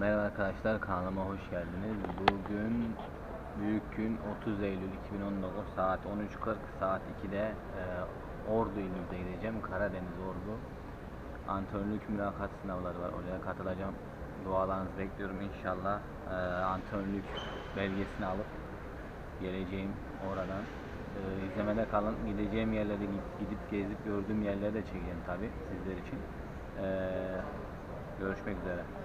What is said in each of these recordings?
Merhaba arkadaşlar kanalıma hoş geldiniz. Bugün büyük gün 30 Eylül 2019 saat 13.40 saat 2'de e, Ordu ilimizde gideceğim. Karadeniz Ordu. Antrenörlük mülakat sınavları var. Oraya katılacağım. Dualarınızı bekliyorum inşallah. E, antrenörlük belgesini alıp geleceğim oradan. E, izlemede kalın. Gideceğim yerlere gidip gezip gördüğüm yerleri de çekeceğim tabi sizler için. E, görüşmek üzere.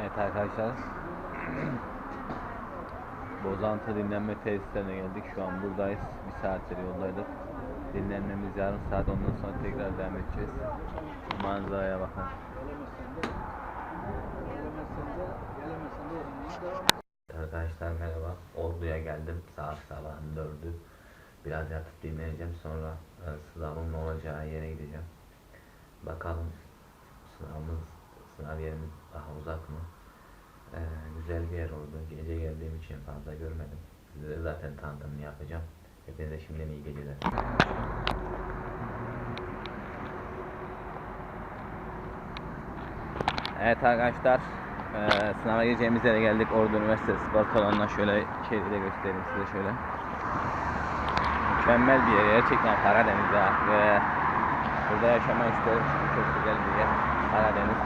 Evet arkadaşlar. Bozantı dinlenme tesislerine geldik. Şu an buradayız. Bir saattir yoldaydık. Dinlenmemiz yarım saat. Ondan sonra tekrar devam edeceğiz. Manzaraya bakın. Arkadaşlar merhaba. Ordu'ya geldim. Saat sabahın dördü. Biraz yatıp dinleneceğim. Sonra e, sınavın ne olacağı yere gideceğim. Bakalım sınavımız, sınav yerimiz daha uzak mı? Ee, güzel bir yer oldu. Gece geldiğim için fazla görmedim. Size de zaten tanıtımını yapacağım. Hepinize şimdiden iyi geceler. Evet arkadaşlar, eee sınava gireceğimiz yere geldik. Ordu Üniversitesi Spor Salonu'na şöyle içeri de göstereyim size şöyle. Mükemmel bir yer gerçekten Karadeniz'de ve burada yaşamak çünkü çok güzel bir yer Karadeniz.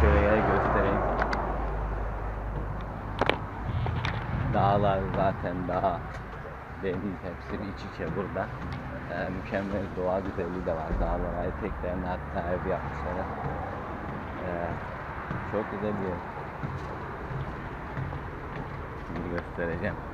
Şöyle yer göstereyim. Dağlar zaten dağ, deniz hepsi iç içe burada. Ee, mükemmel doğa güzelliği de var. Dağlara eteklerine hatta ev yapmışlar. Ee, çok güzel bir yer. Şimdi göstereceğim.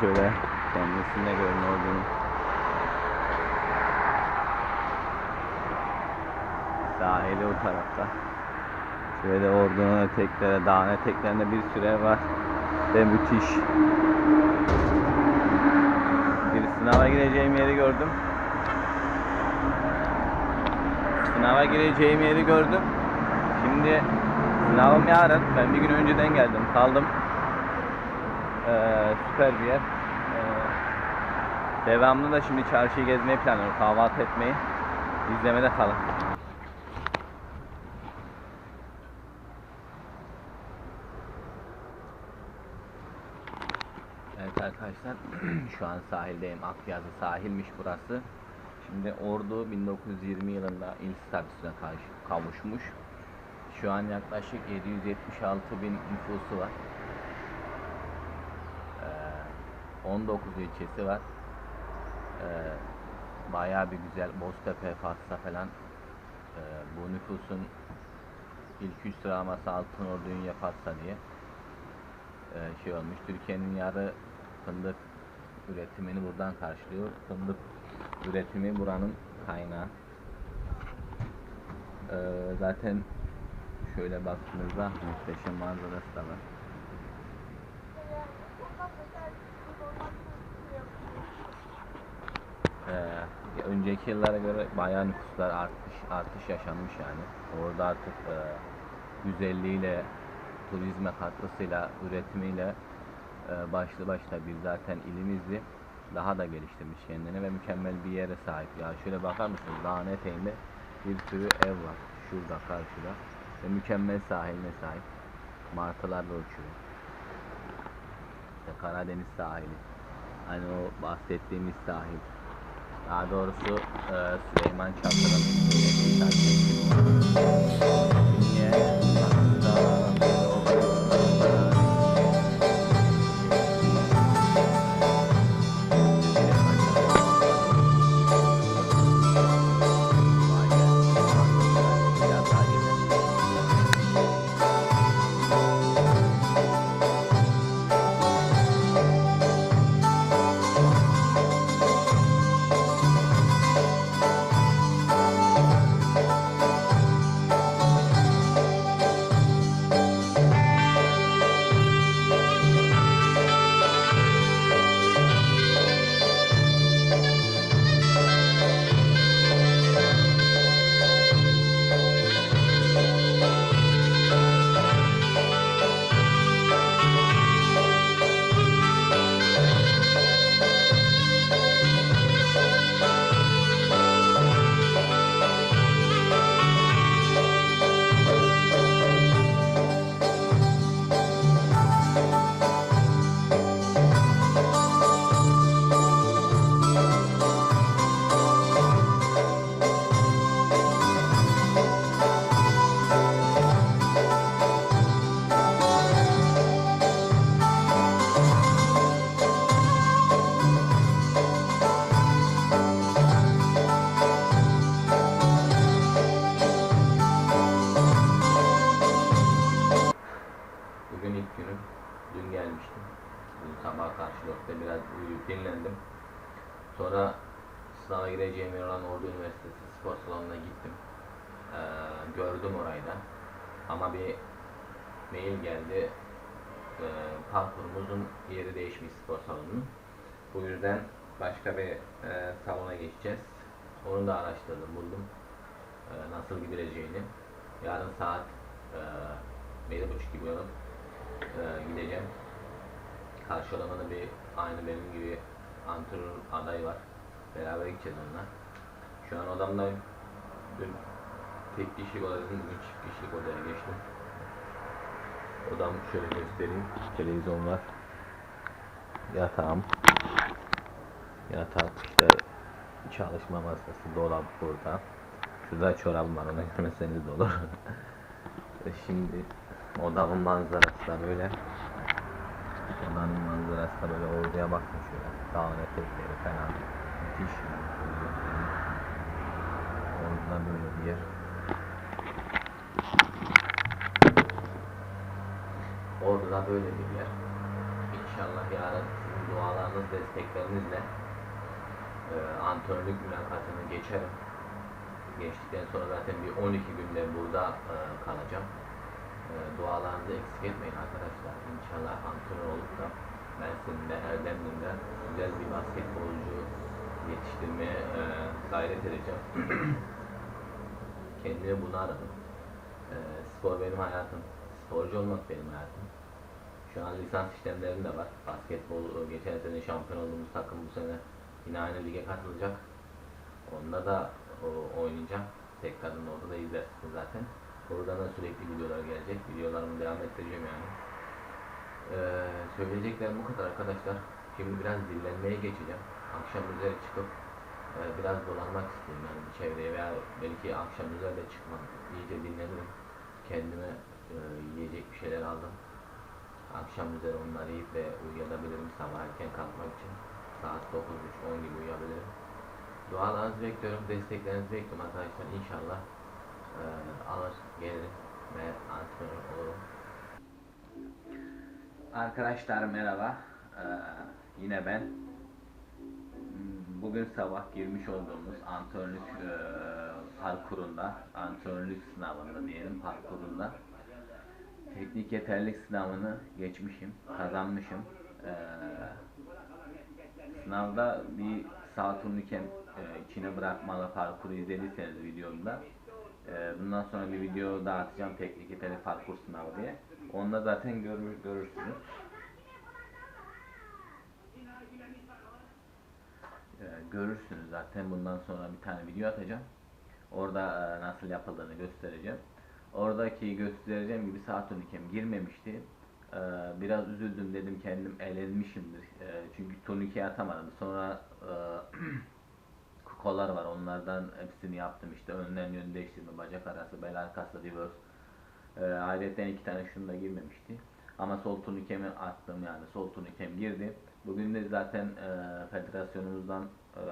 Şöyle kendisinde görün olduğunu. Sahili o tarafta. Şöyle ordunun etekleri, dağın eteklerinde bir süre var. Ve müthiş. Bir sınava gireceğim yeri gördüm. Sınava gireceğim yeri gördüm. Şimdi sınavım yarın. Ben bir gün önceden geldim. Kaldım. Ee, süper bir yer. Ee, devamlı da şimdi çarşıyı gezmeyi planlıyorum. Kahvaltı etmeyi. İzlemede kalın. Evet arkadaşlar şu an sahildeyim. Akyazı sahilmiş burası. Şimdi Ordu 1920 yılında il statüsüne kavuşmuş. Şu an yaklaşık 776 bin nüfusu var. Ee, 19 ilçesi var. Ee, bayağı bir güzel Boztepe, Fatsa falan. Ee, bu nüfusun ilk üç sıralaması Altınordu, Ünye, Fatsa diye ee, şey olmuş. Türkiye'nin yarı fındık üretimini buradan karşılıyor. Fındık üretimi buranın kaynağı. Ee, zaten şöyle baktığınızda muhteşem manzarası da var. Ee, önceki yıllara göre bayağı nüfuslar artış artış yaşanmış yani. Orada artık e, güzelliğiyle, turizme katkısıyla, üretimiyle e, başlı başına bir zaten ilimizdi. Daha da geliştirmiş kendini ve mükemmel bir yere sahip. Ya şöyle bakar mısınız? Dağın eteğinde bir sürü ev var. Şurada karşıda. Ve mükemmel sahiline sahip. Martılarla uçuyor. İşte Karadeniz sahili. Hani o bahsettiğimiz sahil. Daha doğrusu e, Süleyman Çakır'ın söylediği sahil. Niye? gelmiştim. Sabah karşılıkta biraz uyuyup dinlendim. Sonra sınava gireceğim yer olan Ordu Üniversitesi spor salonuna gittim. Ee, gördüm orayı. Ama bir mail geldi. Ee, parkurumuzun yeri değişmiş spor salonunun. Bu yüzden başka bir e, salona geçeceğiz. Onu da araştırdım, buldum. E, nasıl gidileceğini. Yarın saat e, 7.30 gibi uyanıp e, gideceğim. Karşı odamda bir aynı benim gibi antrenör adayı var. Beraber gideceğiz onunla. Şu an odamdayım. Dün tek kişilik odaydım, bugün çift kişilik odaya geçtim. Odam şöyle göstereyim. Televizyon var. Yatağım. Yatak işte çalışma masası, dolap burada. Şurada çorabım var, ona görmeseniz de olur. Şimdi odamın manzarası da böyle. Odanın manzarası da böyle orduya bakmış şöyle. Dağın etekleri falan. Müthiş. Orada böyle bir yer. Orada böyle bir yer. İnşallah yarın sizin dualarınız, desteklerinizle e, antrenörlük mülakatını geçerim. Geçtikten sonra zaten bir 12 günde burada e, kalacağım. E, dualarınızı eksik etmeyin arkadaşlar. İnşallah antrenör olup da ben seninle Erdemli'nden güzel bir basketbolcu yetiştirmeye e, gayret edeceğim. Kendimi buna aradım. E, spor benim hayatım. Sporcu olmak benim hayatım. Şu an lisans işlemlerim de var. Basketbol e, geçen sene şampiyon olduğumuz takım bu sene yine aynı lige katılacak. Onda da o, oynayacağım. Tekrardan orada da izlersiniz zaten. Oradan da sürekli videolar gelecek. Videolarımı devam ettireceğim yani. Ee, söyleyeceklerim bu kadar arkadaşlar. Şimdi biraz dinlenmeye geçeceğim. Akşam üzeri çıkıp e, biraz dolanmak istiyorum yani çevreye veya belki akşam üzeri de çıkmam. İyice dinlenirim. Kendime e, yiyecek bir şeyler aldım. Akşam üzeri onları yiyip de uyuyabilirim sabah erken kalkmak için. Saat 9.30-10 gibi uyuyabilirim. Dualarınızı bekliyorum, desteklerinizi bekliyorum arkadaşlar. İnşallah e, alır, gelirim ve antrenör olurum. Arkadaşlar merhaba. Ee, yine ben. Bugün sabah girmiş olduğumuz antrenörlük e, parkurunda, antrenörlük sınavında diyelim parkurunda teknik yeterlilik sınavını geçmişim, kazanmışım. Ee, sınavda bir sağ turnikem e, içine bırakmalı parkuru izlediyseniz videomda bundan sonra bir video daha atacağım teknik yeterlilik parkur sınavı diye. Onda zaten görür, görürsünüz. Ee, görürsünüz zaten bundan sonra bir tane video atacağım. Orada e, nasıl yapıldığını göstereceğim. Oradaki göstereceğim gibi saat turnikem girmemişti. Ee, biraz üzüldüm dedim kendim elenmişimdir. Ee, çünkü turnikeyi atamadım. Sonra e, kollar var onlardan hepsini yaptım işte önden yön değiştirme, bacak arası, bel arkası, reverse. Ee, ayrıca iki tane şunu da girmemişti. Ama sol turnikemi attım yani sol turnikem girdi. Bugün de zaten e, federasyonumuzdan e,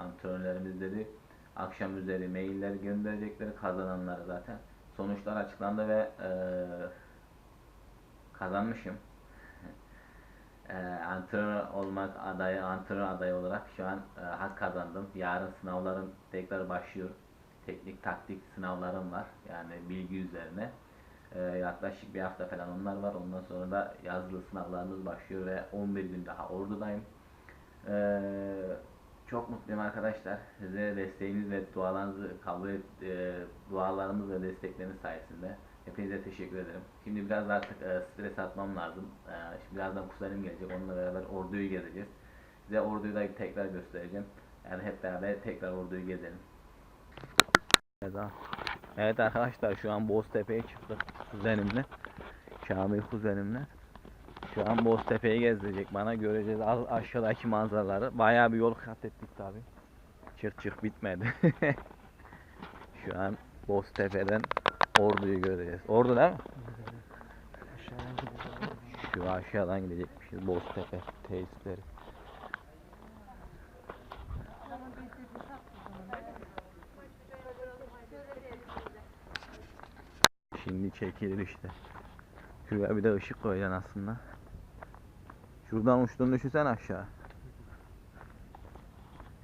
antrenörlerimiz dedi akşam üzeri mailler gönderecekleri kazananları zaten. Sonuçlar açıklandı ve e, kazanmışım. E, antrenör olmak adayı, antrenör adayı olarak şu an e, hak kazandım. Yarın sınavlarım tekrar başlıyor. Teknik taktik sınavlarım var. Yani bilgi üzerine. E, yaklaşık bir hafta falan onlar var. Ondan sonra da yazılı sınavlarımız başlıyor ve 11 gün daha ordudayım. E, çok mutluyum arkadaşlar. Size desteğiniz ve dualarınızı kabul et, e, dualarımız ve destekleriniz sayesinde. Hepinize teşekkür ederim. Şimdi biraz artık e, stres atmam lazım. E, şimdi birazdan kuzenim gelecek. Onunla beraber orduyu gezeceğiz. Size orduyu da tekrar göstereceğim. Yani hep beraber tekrar orduyu gezelim. Evet, arkadaşlar şu an Boztepe'ye çıktık kuzenimle. Şamil kuzenimle. Şu an Boztepe'yi gezdirecek bana. Göreceğiz aşağıdaki manzaraları. Bayağı bir yol kat ettik tabi. Çık çık bitmedi. Şu an Boztepe'den Ordu'yu göreceğiz. Ordu değil mi? Şu aşağıdan gidecekmişiz Boztepe tesisleri. Şimdi çekilir işte. Şuraya bir de ışık koyacaksın aslında. Şuradan uçtuğunu düşünsen aşağı.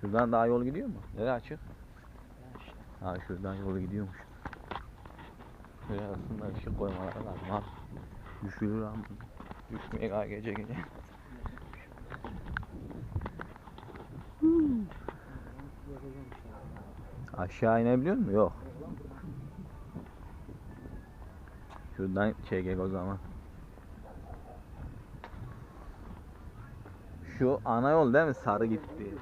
Şuradan daha yol gidiyor mu? Nereye açık? Ha şuradan yolu gidiyormuş. Şuraya aslında ışık koymaları lazım abi. Düşürür ama. Düşmeye kadar gece gece. Aşağı inebiliyor mu? Yok. Şuradan çekek o zaman. Şu ana yol değil mi? Sarı gitti.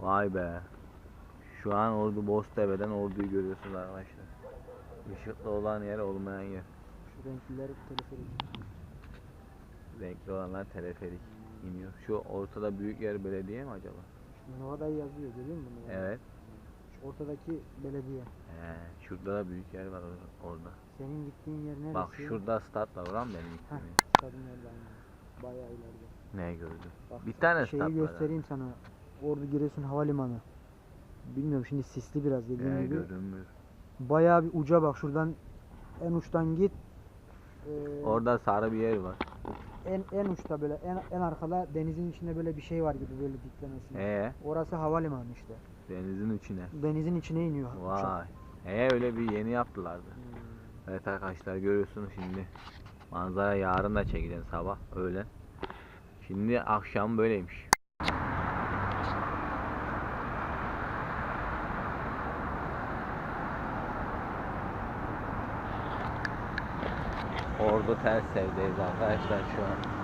Vay be. Şu an Ordu Boztepe'den Ordu'yu görüyorsunuz arkadaşlar. Işıklı olan yer olmayan yer. Şu renkliler teleferik. Renkli olanlar teleferik iniyor. Şu ortada büyük yer belediye mi acaba? Nova'da yazıyor görüyor musun? bunu? Evet. Şu ortadaki belediye. He, şurada da büyük yer var or- orada. Senin gittiğin yer neresi? Bak şurada stat var oran benim Heh, gittiğim yer. stadın. Bayağı ileride. Ne gördün? Bak, Bir tane Şeyi stat var. göstereyim sana. Ordu Giresun Havalimanı. Bilmiyorum şimdi sisli biraz dediğim He, gibi. görünmüyor. Bayağı bir uca bak şuradan en uçtan git. Ee, Orada sarı bir yer var. en en uçta böyle en en arkada denizin içinde böyle bir şey var gibi böyle diklemesi. He, Orası havalimanı işte. denizin içine. Denizin içine iniyor. uçak. Vay. He öyle bir yeni yaptılardı. Hmm. Evet arkadaşlar görüyorsunuz şimdi. Manzara yarın da çekeceğiz sabah öğlen. Şimdi akşam böyleymiş. Ordu ters evdeyiz arkadaşlar şu an.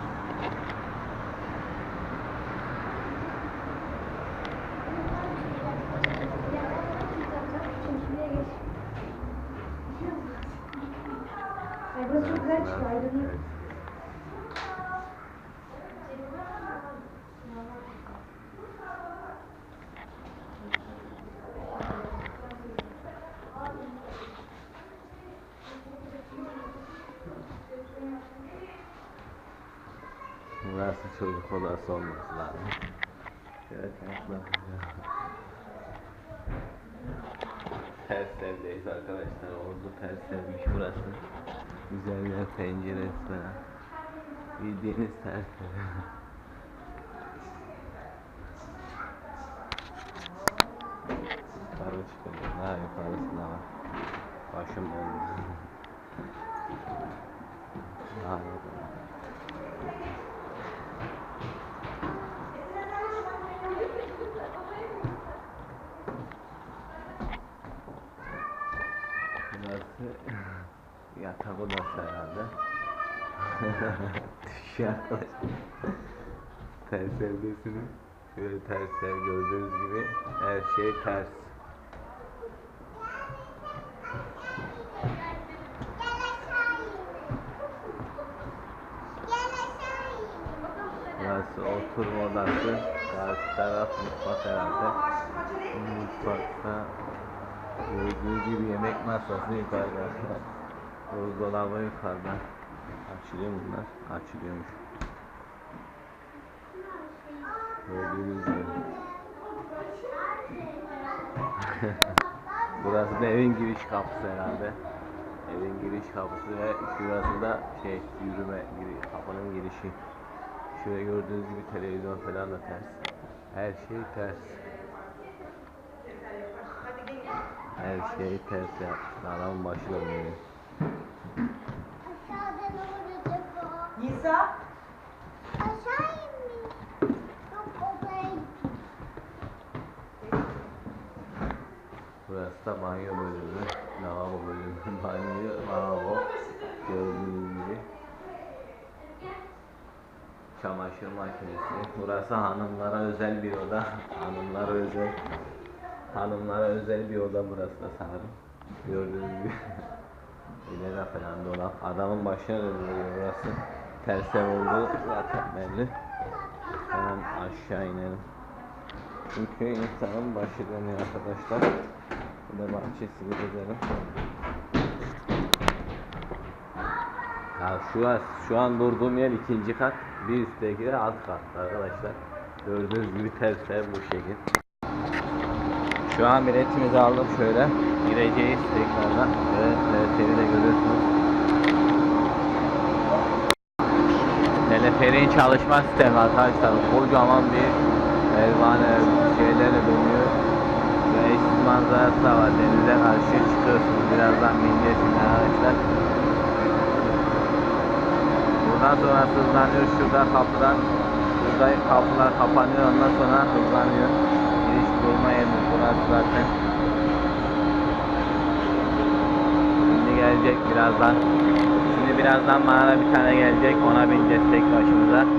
Burası çocuk odası olması lazım. Evet, evet. Ters evdeyiz arkadaşlar. Ordu ters evmiş burası. Güzel bir penceresi. Bildiğiniz ters ev. Yukarı çıkıyor. Ha yukarısında var. Başım döndü. Ha, yok. Burası yatak odası herhalde. Düşüyor arkadaşlar. ters evdesiniz. Şöyle ters ev gördüğünüz gibi her şey ters. Burası oturma odası. Karşı taraf mutfak herhalde. Mutfakta gördüğü gibi yemek masası yukarıda. Buzdolabı yukarıda. Açılıyor bunlar? Açılıyormuş. Gördüğünüz gibi. Burası da evin giriş kapısı herhalde. Evin giriş kapısı ve şurası da şey yürüme giri, kapının girişi. Şöyle gördüğünüz gibi televizyon falan da ters. Her şey ters. Her şeyi ters yapmışlar. Adamın başı dönüyor. Nisa, Aşağı inmiş. Yok odaya gitmiş. Burası da banyo bölümü. Lavabo bölümü. Banyo, lavabo. Gördüğünüz gibi. Çamaşır makinesi. Burası hanımlara özel bir oda. Hanımlara özel. Hanımlara özel bir oda burası da sanırım. Gördüğünüz gibi. İleri falan dolap. Adamın başına dönüyor burası. Ters ev oldu zaten belli. Hemen aşağı inelim. Çünkü insanın başı dönüyor arkadaşlar. Bu da bahçesi bir güzelim. Ya şu an, şu an durduğum yer ikinci kat. Bir üstteki de alt kat arkadaşlar. Gördüğünüz gibi ters ev bu şekil. Şu an biletimizi aldım şöyle. Gireceğiz tekrardan. Evet, teleferi de görüyorsunuz. Teleferin çalışma sistemi arkadaşlar. Kocaman bir pervane şeylerle dönüyor. Ve manzarası da var. Denize karşı çıkıyorsunuz. Birazdan bineceksiniz arkadaşlar. Buradan sonra hızlanıyor. Şurada kapıdan Burada kapılar kapanıyor. Ondan sonra hızlanıyor. Giriş bulma yerimiz burası zaten. Şimdi gelecek birazdan. Birazdan bana da bir tane gelecek. Ona bineceğiz tek başımıza.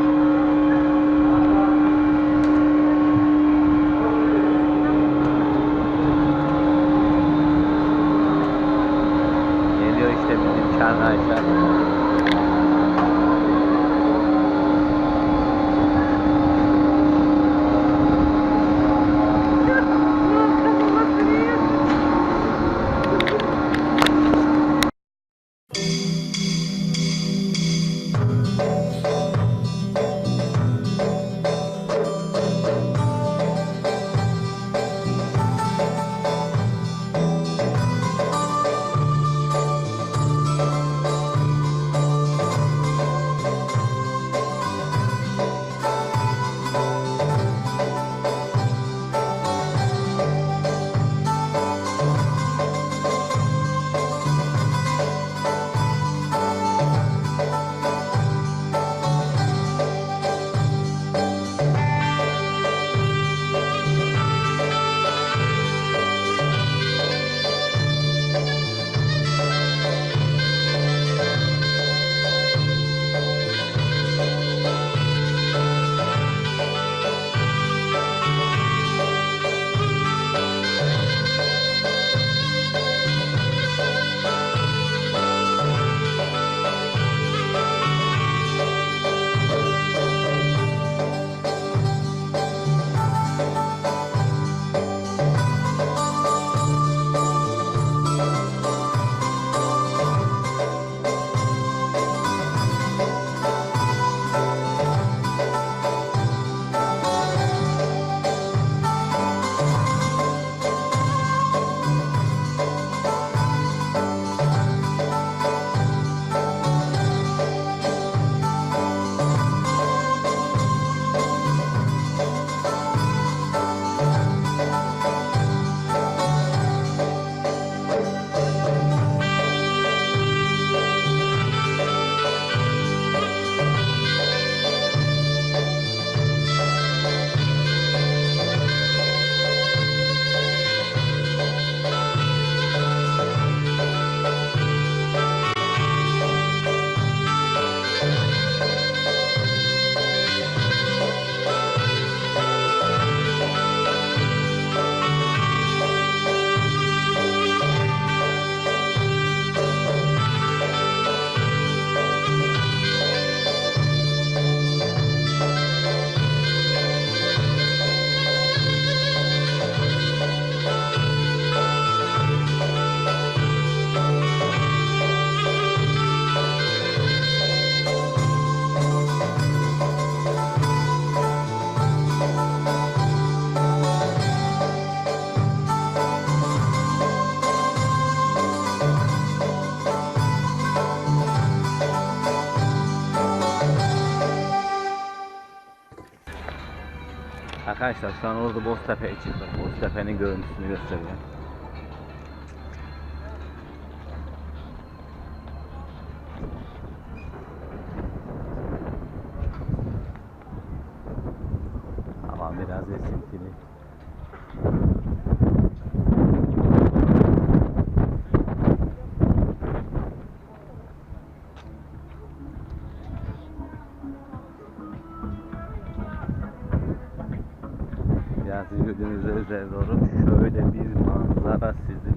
Arkadaşlar şu an orada Boztepe'ye çıktık. Boztepe'nin görüntüsünü göstereceğim.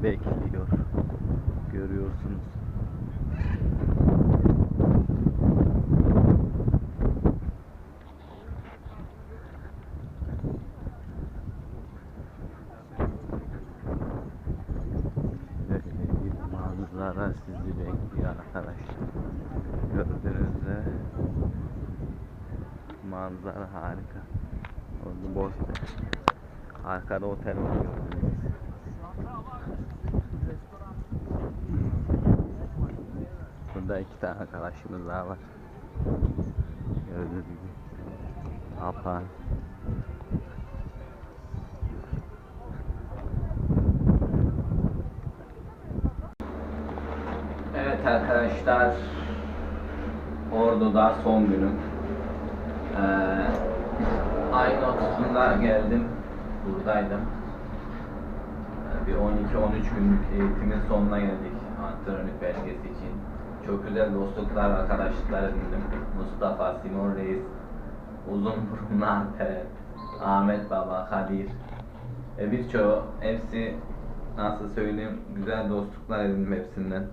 Bekliyor. Görüyorsunuz. Manzara sizi bekliyor arkadaşlar. Gördüğünüzde manzara harika. Orada boş Arkada otel var işimiz daha var. Gördüğünüz gibi. Apa. Evet arkadaşlar. Ordu'da son günüm. Ee, aynı 30'unda geldim. Buradaydım. Ee, bir 12-13 günlük eğitimin sonuna geldik. Antrenörlük belgesi için. Çok güzel dostluklar, arkadaşlıklar edindim. Mustafa, Simon Reis, Uzun Burunlu Alper, Ahmet Baba, Kadir ve birçoğu hepsi nasıl söyleyeyim güzel dostluklar edindim hepsinden.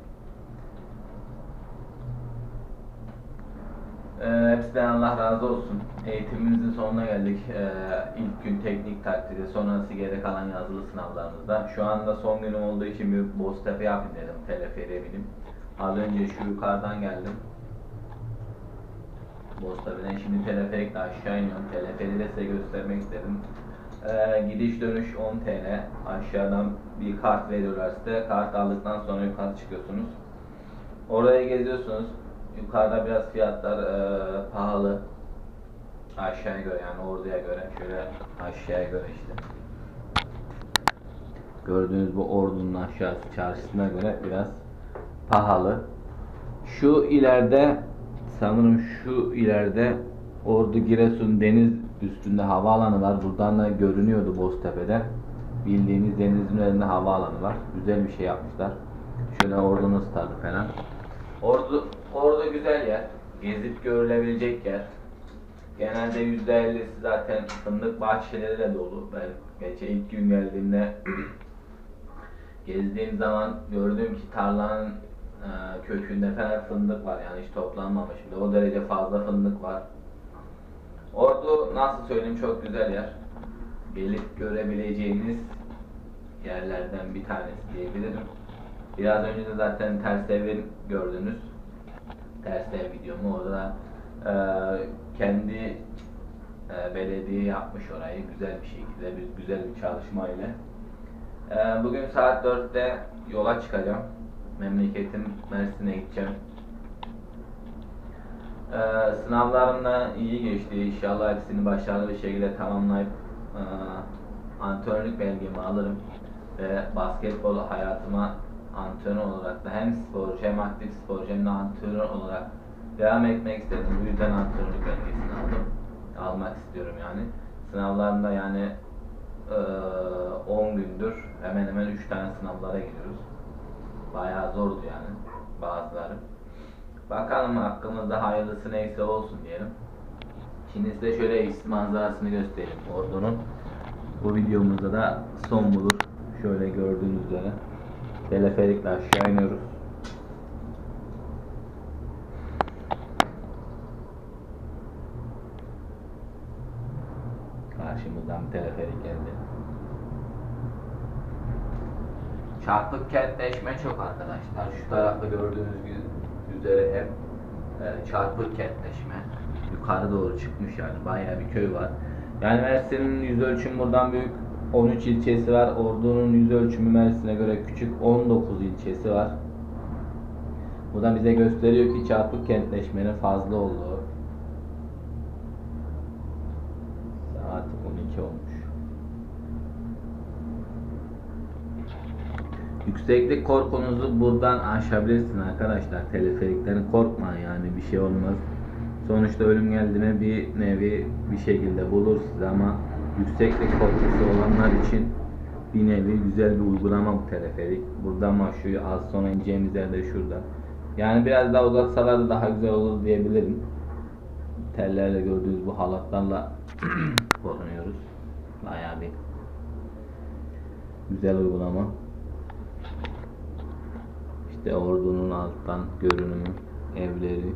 Ee, hepsinden Allah razı olsun. Eğitimimizin sonuna geldik. Ee, ilk gün teknik takdiri, sonrası geri kalan yazılı sınavlarımızda. Şu anda son günüm olduğu için bir Boztepe yapayım dedim, teleferiye binip. Az önce şu yukarıdan geldim. Boztepe'den şimdi teleferikle aşağı iniyorum. Teleferiği de size göstermek istedim. Ee, gidiş dönüş 10 TL. Aşağıdan bir kart veriyorlar size. Kart aldıktan sonra yukarı çıkıyorsunuz. Orayı geziyorsunuz. Yukarıda biraz fiyatlar eee, pahalı. Aşağıya göre yani orduya göre şöyle aşağıya göre işte. Gördüğünüz bu ordunun aşağısı çarşısına göre biraz pahalı. Şu ileride sanırım şu ileride Ordu Giresun deniz üstünde havaalanı var. Buradan da görünüyordu Boztepe'de. Bildiğiniz denizin üzerinde havaalanı var. Güzel bir şey yapmışlar. Şöyle ordunun stadı falan. Ordu, Ordu güzel yer. Gezip görülebilecek yer. Genelde %50'si zaten fındık bahçeleriyle dolu. Ben geçen ilk gün geldiğimde gezdiğim zaman gördüm ki tarlanın e, kökünde falan fındık var yani hiç toplanmamış bile. O derece fazla fındık var. Ordu nasıl söyleyeyim çok güzel yer. Gelip görebileceğiniz yerlerden bir tanesi diyebilirim. Biraz önce de zaten ters evin gördünüz. Ters ev videomu orada e, kendi e, belediye yapmış orayı güzel bir şekilde, bir, güzel bir çalışmayla. E, bugün saat 4'te yola çıkacağım. Memleketim Mersin'e gideceğim. Ee, sınavlarım da iyi geçti. İnşallah hepsini başarılı bir şekilde tamamlayıp e, antrenörlük belgemi alırım. Ve basketbol hayatıma antrenör olarak da hem sporcu hem aktif sporcu hem de antrenör olarak devam etmek istedim. Bu yüzden antrenörlük belgesini aldım. Almak istiyorum yani. Sınavlarımda yani e, 10 gündür hemen hemen 3 tane sınavlara giriyoruz. Bayağı zordu yani bazıları. Bakalım hakkımızda hayırlısı neyse olsun diyelim. Şimdi size şöyle eşsiz manzarasını göstereyim ordunun. Bu videomuzda da son bulur. Şöyle gördüğünüz üzere. Teleferikle aşağı iniyoruz. Karşımızdan bir teleferik geldi. Çarpık kentleşme çok arkadaşlar. Şu tarafta gördüğünüz üzere hep e, çarpık kentleşme. Yukarı doğru çıkmış yani bayağı bir köy var. Yani Mersin'in yüz ölçümü buradan büyük 13 ilçesi var. Ordu'nun yüz ölçümü Mersin'e göre küçük 19 ilçesi var. Bu da bize gösteriyor ki çarpık kentleşmenin fazla olduğu. Yükseklik korkunuzu buradan aşabilirsin arkadaşlar. Teleferikten korkma yani bir şey olmaz. Sonuçta ölüm geldi bir nevi bir şekilde bulur sizi ama yükseklik korkusu olanlar için bir nevi güzel bir uygulama bu teleferik. Buradan başlıyor az sonra ineceğimiz yerde şurada. Yani biraz daha uzatsalar daha güzel olur diyebilirim. Tellerle gördüğünüz bu halatlarla korunuyoruz. Bayağı bir güzel uygulama. İşte ordunun alttan görünümü, evleri.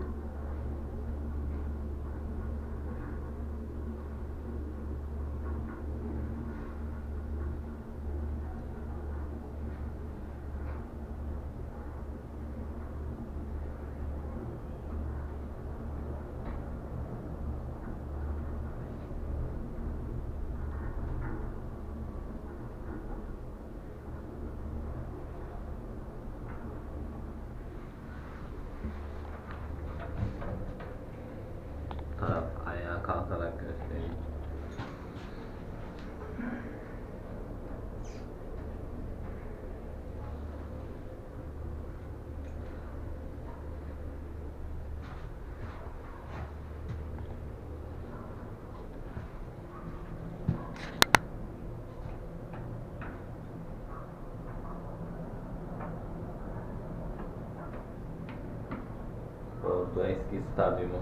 Ordu eski stadyumu.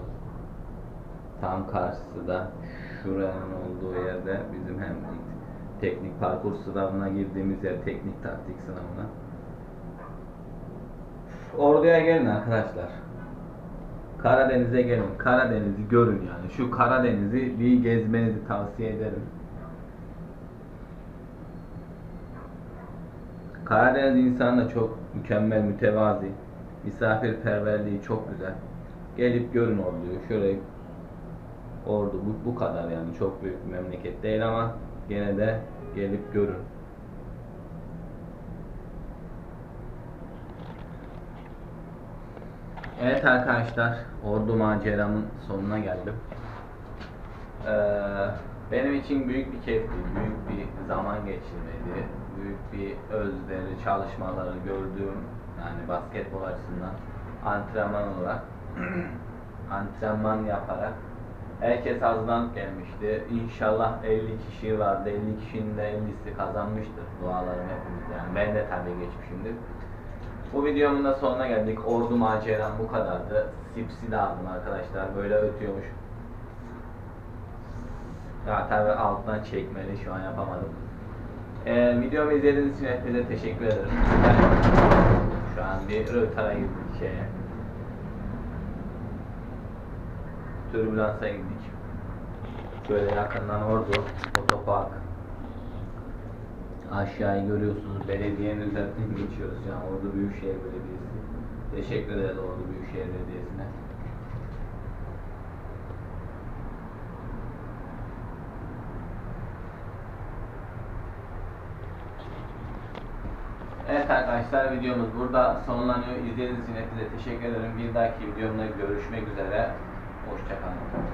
Tam karşısı da şuranın olduğu yerde bizim hem teknik parkur sınavına girdiğimiz yer teknik taktik sınavına. Ordu'ya gelin arkadaşlar. Karadeniz'e gelin. Karadeniz'i görün yani. Şu Karadeniz'i bir gezmenizi tavsiye ederim. Karadeniz insanı da çok mükemmel, mütevazi. Misafirperverliği çok güzel. Gelip görün Ordu'yu. Şöyle Ordu bu, bu kadar yani. Çok büyük bir memleket değil ama gene de gelip görün. Evet arkadaşlar, Ordu maceramın sonuna geldim. Ee, benim için büyük bir keyifti, büyük bir zaman geçirmeydi, büyük bir özveri, çalışmaları gördüğüm, yani basketbol açısından antrenman olarak, antrenman yaparak herkes azdan gelmişti. İnşallah 50 kişi vardı, 50 kişinin de 50'si kazanmıştır dualarım hepimiz yani. Ben de tabii geçmişimdir. Bu videomun da sonuna geldik. Ordu maceram bu kadardı. Sipsi de aldım arkadaşlar. Böyle ötüyormuş. Ya tabi alttan çekmeli şu an yapamadım. Ee, videomu izlediğiniz için hepinize teşekkür ederim. Şu an bir rötara girdik şeye. Türbülansa girdik. Şöyle yakından ordu, otopark. Aşağıyı görüyorsunuz belediyenin üzerinden geçiyoruz an Ordu Büyükşehir Belediyesi. Teşekkür ederiz Ordu Büyükşehir Belediyesi'ne. Evet arkadaşlar videomuz burada sonlanıyor. İzlediğiniz için hepinize teşekkür ederim. Bir dahaki videomda görüşmek üzere. 我是开发。